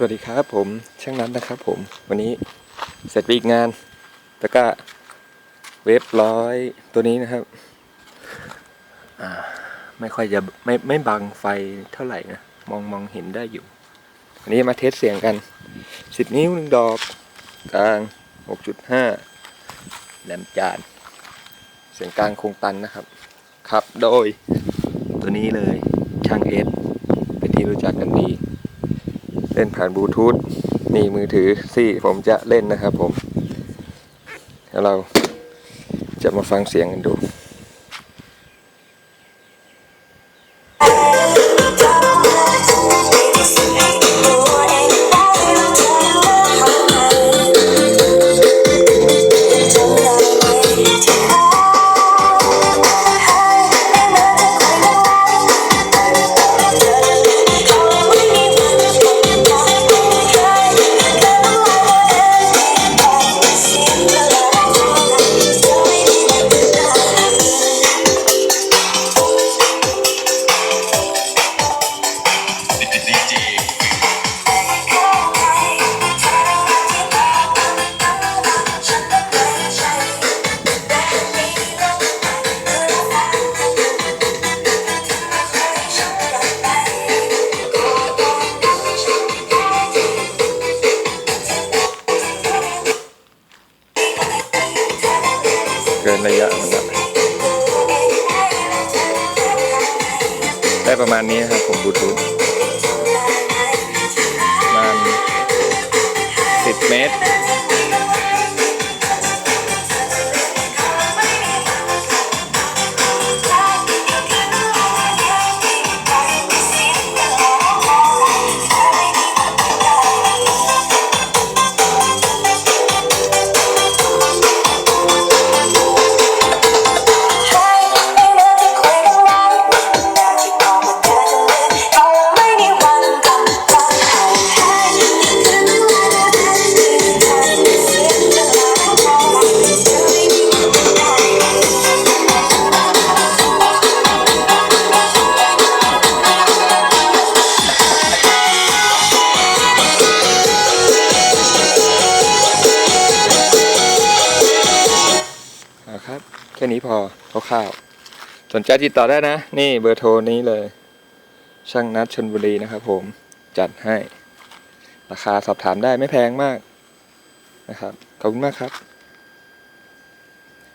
สวัสดีครับผมช่างนัทนะครับผมวันนี้เสร็จไปอีกงานแล้วก็เวฟร้อยตัวนี้นะครับอ่าไม่ค่อยจะไม่ไม่บังไฟเท่าไหร่นะมองมองเห็นได้อยู่วันนี้มาเทสเสียงกัน10นิ้วหนึ่งดอก กลาง6.5แหลมจาน เสียงกลางคงตันนะครับขับโดยตัวนี้เลยช่างเอสเป็นที่รู้จักกันดี เล่นผ่านบลูทูธนี่มือถือที่ผมจะเล่นนะครับผมแล้วเราจะมาฟังเสียงกันดู กินระยะมันละได้ประมาณนี้ครับผมบลูทูธประมาณ10 เมตร เอาครับ แค่นี้พอคร่าวๆสนใจติดต่อได้นะ นี่เบอร์โทรนี้เลย ช่างนัดชนบุรีนะครับผมจัดให้ ราคาสอบถามได้ไม่แพงมากนะครับ ขอบคุณมากครับ